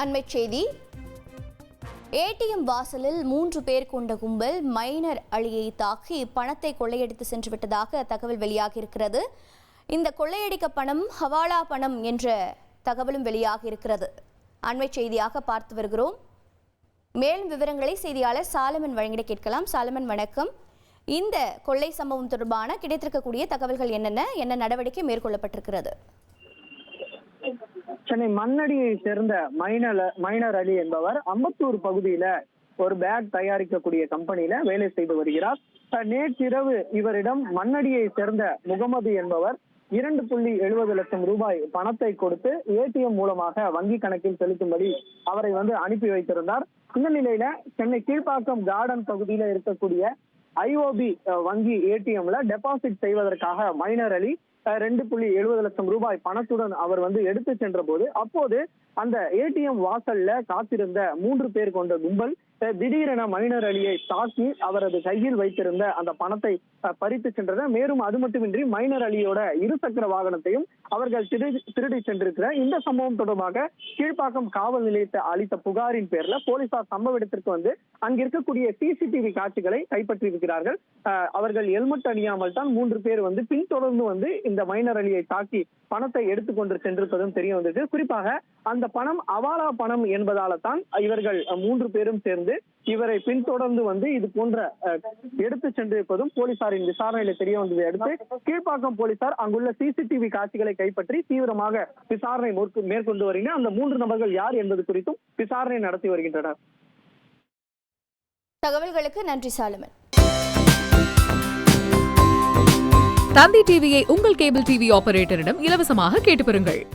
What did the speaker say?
அண்மைச் செய்தி. ஏடிஎம் வாசலில் மூன்று பேர் கொண்ட கும்பல் மைனர் அழியை தாக்கி பணத்தை கொள்ளையடித்து சென்று விட்டதாக தகவல் வெளியாகியிருக்கிறது. இந்த கொள்ளையடிக்க பணம் ஹவாலா பணம் என்ற தகவலும் வெளியாகியிருக்கிறது. இருக்கிறது அண்மைச் செய்தியாக பார்த்து வருகிறோம். மேலும் விவரங்களை செய்தியாளர் சாலமன் வழங்கிட கேட்கலாம். சாலமன் வணக்கம். இந்த கொள்ளை சம்பவம் தொடர்பான கிடைத்திருக்கக்கூடிய தகவல்கள் என்னென்ன? என்ன நடவடிக்கை மேற்கொள்ளப்பட்டிருக்கிறது? சென்னை மண்ணடியை சேர்ந்த மைனர் மைனர் அலி என்பவர் அம்பத்தூர் பகுதியில ஒரு பேக் தயாரிக்கக்கூடிய கம்பெனியில வேலை செய்து வருகிறார். நேற்றிரவு இவரிடம் மண்ணடியை சேர்ந்த முகமது என்பவர் இரண்டு புள்ளி எழுபது லட்சம் ரூபாய் பணத்தை கொடுத்து ஏடிஎம் மூலமாக வங்கி கணக்கில் செலுத்தும்படி அவரை வந்து அனுப்பி வைத்திருந்தார். இந்த நிலையில சென்னை கீழ்ப்பாக்கம் கார்டன் பகுதியில இருக்கக்கூடிய ஐஓபி வங்கி ஏடிஎம்ல டெபாசிட் செய்வதற்காக மைனர் அலி ரெண்டு புள்ளி எழுபது லட்சம் ரூபாய் பணத்துடன் அவர் வந்து எடுத்து சென்ற போது அப்போது அந்த ஏடிஎம் வாசல்ல காத்திருந்த மூன்று பேர் கொண்ட கும்பல் திடீரென மைனர் அலியை தாக்கி அவரது கையில் வைத்திருந்த அந்த பணத்தை பறித்து சென்றனர். மேலும் அது மட்டுமின்றி மைனர் அலியோட இருசக்கர வாகனத்தையும் அவர்கள் திருடி சென்றிருக்கிற இந்த சம்பவம் தொடர்பாக கீழ்ப்பாக்கம் காவல் நிலையத்தை அளித்த புகாரின் பேர்ல போலீசார் சம்பவ இடத்திற்கு வந்து அங்க இருக்கக்கூடிய சிசிடிவி காட்சிகளை கைப்பற்றியிருக்கிறார்கள். அஹ், அவர்கள் ஹெல்மெட் அணியாமல் தான் மூன்று பேர் வந்து பின்தொடர்ந்து வந்து இந்த மைனர் அலியை தாக்கி பணத்தை எடுத்துக்கொண்டு சென்றிருப்பதும் தெரிய வந்தது. குறிப்பாக அந்த பணம் அவாலா பணம் என்பதால தான் இவர்கள் மூன்று பேரும் சேர்ந்து இவரை பின்தொடர்ந்து வந்து இது போன்ற எடுத்து சென்றிருப்பதும் போலீசாரின் விசாரணையில தெரிய வந்ததை அடுத்து கீழ்ப்பாக்கம் போலீசார் அங்குள்ள சிசிடிவி காட்சிகளை கைப்பற்றி தீவிரமாக விசாரணை மேற்கொ- மேற்கொண்டு வருகின்றனர். அந்த மூன்று நபர்கள் யார் என்பது குறித்தும் விசாரணை நடத்தி வருகின்றனர். தகவல்களுக்கு நன்றி சாலமன். தந்தி டிவியை உங்கள் கேபிள் டிவி ஆபரேட்டரிடம் இலவசமாக கேட்டு பெறுங்கள்.